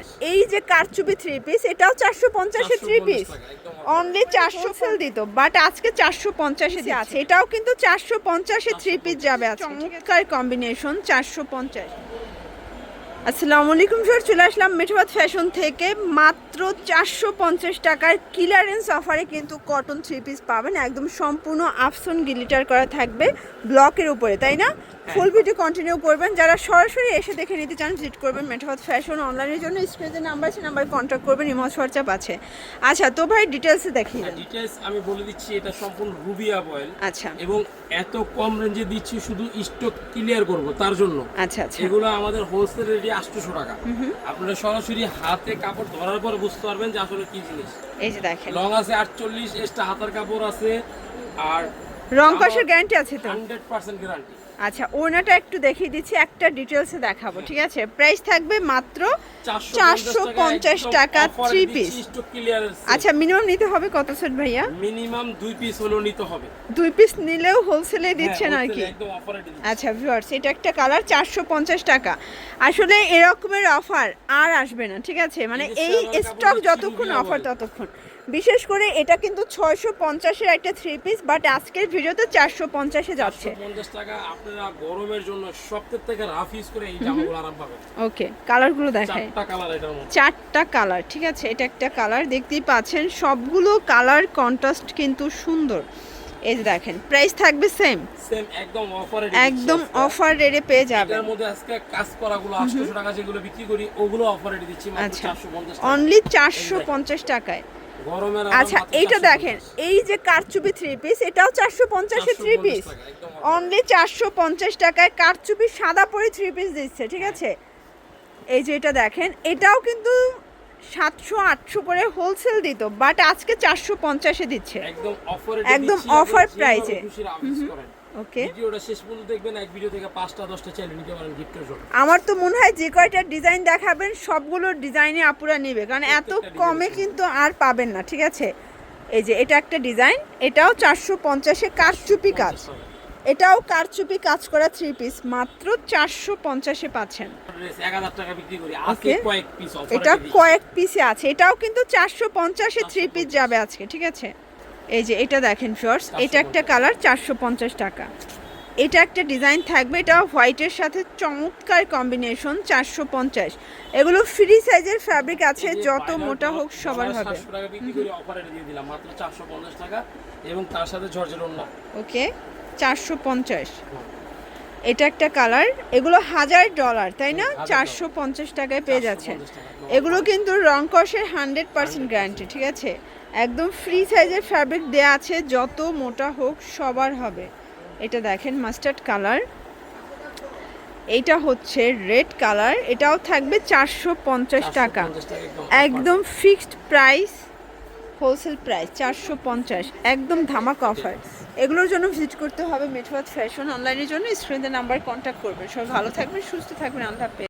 দেখেন এই যে কারচুপি থ্রি পিস এটাও চারশো পঞ্চাশে থ্রি পিস অনলি চারশো সেল দিত বাট আজকে চারশো পঞ্চাশে আছে। এটাও কিন্তু চারশো পঞ্চাশে থ্রি পিস যাবে চমৎকার। কম্বিনেশন চারশো পঞ্চাশ। আসসালামু আলাইকুম স্যার চলে আসলাম মেঠোবাদ ফ্যাশন থেকে। মাত্র চারশো পঞ্চাশ টাকার কিলারেন্স অফারে কিন্তু কটন থ্রি পিস পাবেন। একদম সম্পূর্ণ আফসন গিলিটার করা থাকবে ব্লকের উপরে তাই না? ফুল ভিডিও কন্টিনিউ করবেন। যারা সরাসরি এসে দেখে নিতে চান ভিজিট করবেন মেঠোবাদ ফ্যাশন অনলাইনের জন্য। স্ক্রিনে নাম্বার আছে নাম্বার কন্ট্যাক্ট করবেন ইমজ হোয়াটসঅ্যাপ আছে। আচ্ছা তো ভাই ডিটেলসে দেখিয়ে দেন। ডিটেলস আমি বলে দিচ্ছি এটা সম্পূর্ণ রুবিয়া বয়েল আচ্ছা। এবং এত কম রেঞ্জে দিচ্ছি শুধু স্টক ক্লিয়ার করব তার জন্য। আচ্ছা আচ্ছা। এগুলো আমাদের হোলসেল রেটে আটশোশো টাকা। আপনারা সরাসরি হাতে কাপড় ধরার পর বুঝতে পারবেন যে আসলে কি জিনিস। এই যে দেখেন। লং আছে আটচল্লিশ এক্সট্রা হাতার কাপড় আছে আর রং কষের গ্যারান্টি আছে তো? হান্ড্রেড পার্সেন্ট গ্যারান্টি আচ্ছা ওনাটা একটু দেখিয়ে দিচ্ছি একটা ডিটেলসে দেখাবো ঠিক আছে? প্রাইস থাকবে মাত্র চারশো পঞ্চাশ টাকা থ্রি পিস আচ্ছা মিনিমাম নিতে হবে কত সেট ভাইয়া? মিনিমাম দুই পিস হলেও নিতে হবে। দুই পিস নিলেও হোলসেলে দিচ্ছেন হ্যাঁ, আর কি। আচ্ছা ভিউয়ার্স এটা একটা কালার চারশো পঞ্চাশ টাকা। আসলে এরকমের অফার আর আসবে না ঠিক আছে? মানে এই স্টক যতক্ষণ অফার ততক্ষণ। বিশেষ করে এটা কিন্তু ছয়শো পঞ্চাশের একটা থ্রি পিস বাট আজকের ভিডিওতে চারশো পঞ্চাশে যাচ্ছে। টাকা আপনারা গরমের জন্য সপ্তাহ থেকে রাফ ইউজ করে এই জামাগুলো আরাম পাবেন। ওকে কালারগুলো দেখায় চারটা কালার এটার মধ্যে। চারটা কালার ঠিক আছে? এটা একটা কালার দেখতেই পাচ্ছেন সবগুলো কালার কন্ট্রাস্ট কিন্তু সুন্দর। এই যে দেখেন প্রাইস থাকবে সেম সেম একদম অফারে একদম অফার রেটে পেয়ে যাবেন। এটার মধ্যে আজকে কাজ করাগুলো 800 টাকা যেগুলো বিক্রি করি ওগুলো অফারে দিচ্ছি মাত্র আচ্ছা। 450 টাকা। অনলি চারশো পঞ্চাশ টাকায়। গরমের আচ্ছা এইটা দেখেন এই যে কারচুপি থ্রি পিস এটাও চারশো পঞ্চাশে থ্রি পিস অনলি চারশো পঞ্চাশ টাকায় কারচুপি সাদা পরে থ্রি পিস দিচ্ছে ঠিক আছে? এই যে এটা দেখেন এটাও কিন্তু সাতশো আটশো করে হোলসেল দিত বাট আজকে চারশো পঞ্চাশে দিচ্ছে। একদম অফারে একদম ওকে ভিডিওটা শেষ পর্যন্ত দেখবেন এক ভিডিও থেকে পাঁচটা দশটা চাইলে নিতে পারেন গিফটের জন্য আমার তো মনে হয় যে কয়টা ডিজাইন দেখাবেন সবগুলো ডিজাইনে আপুরা নেবে। কারণ এত কমে কিন্তু আর পাবেন না ঠিক আছে? এই যে এটা একটা ডিজাইন এটাও চারশো পঞ্চাশে কারচুপি কাজ। এটাও কারচুপি কাজ করা থ্রি পিস মাত্র চারশো পঞ্চাশে পাচ্ছেন। ড্রেস 1000 টাকা বিক্রি করি Okay. আজকে কয়েক পিস অফারে এটা কয়েক পিসে আছে এটাও কিন্তু চারশো পঞ্চাশে থ্রি পিস যাবে আজকে ঠিক আছে? এই যে এটা দেখেন ফিওর্স এটা একটা কালার চারশো পঞ্চাশ টাকা। এটা একটা ডিজাইন থাকবে এটা হোয়াইটের সাথে চমৎকার কম্বিনেশন চারশো পঞ্চাশ। এগুলো ফ্রি সাইজের ফ্যাব্রিক আছে যত মোটা হোক সবার হবে। 700 টাকা বিক্রি করে অফারে দিয়ে দিলাম মাত্র 450 টাকা এবং তার সাথে ওকে চারশো পঞ্চাশ। এটা একটা কালার। এগুলো হাজার ডলার তাই না? চারশো পঞ্চাশ টাকায় পেয়ে যাচ্ছেন। 450 টাকা, একদম এগুলো কিন্তু রং কষের হান্ড্রেড পার্সেন্ট গ্যারান্টি ঠিক আছে? একদম ফ্রি সাইজের ফ্যাব্রিক দেয়া আছে যত মোটা হোক সবার হবে। এটা দেখেন মাস্টার্ড কালার। এইটা হচ্ছে রেড কালার এটাও থাকবে চারশো পঞ্চাশ টাকা। 450 টাকা একদম একদম ফিক্সড প্রাইস। হোলসেল প্রাইস চারশো পঞ্চাশ। একদম ধামাক অফার এগুলোর জন্য ভিজিট করতে হবে মেঠোয়াত ফ্যাশন অনলাইনের জন্য। স্ক্রিনের নাম্বার কন্ট্যাক্ট করবেন। সবাই ভালো থাকবেন, সুস্থ থাকবেন। আল্লাহ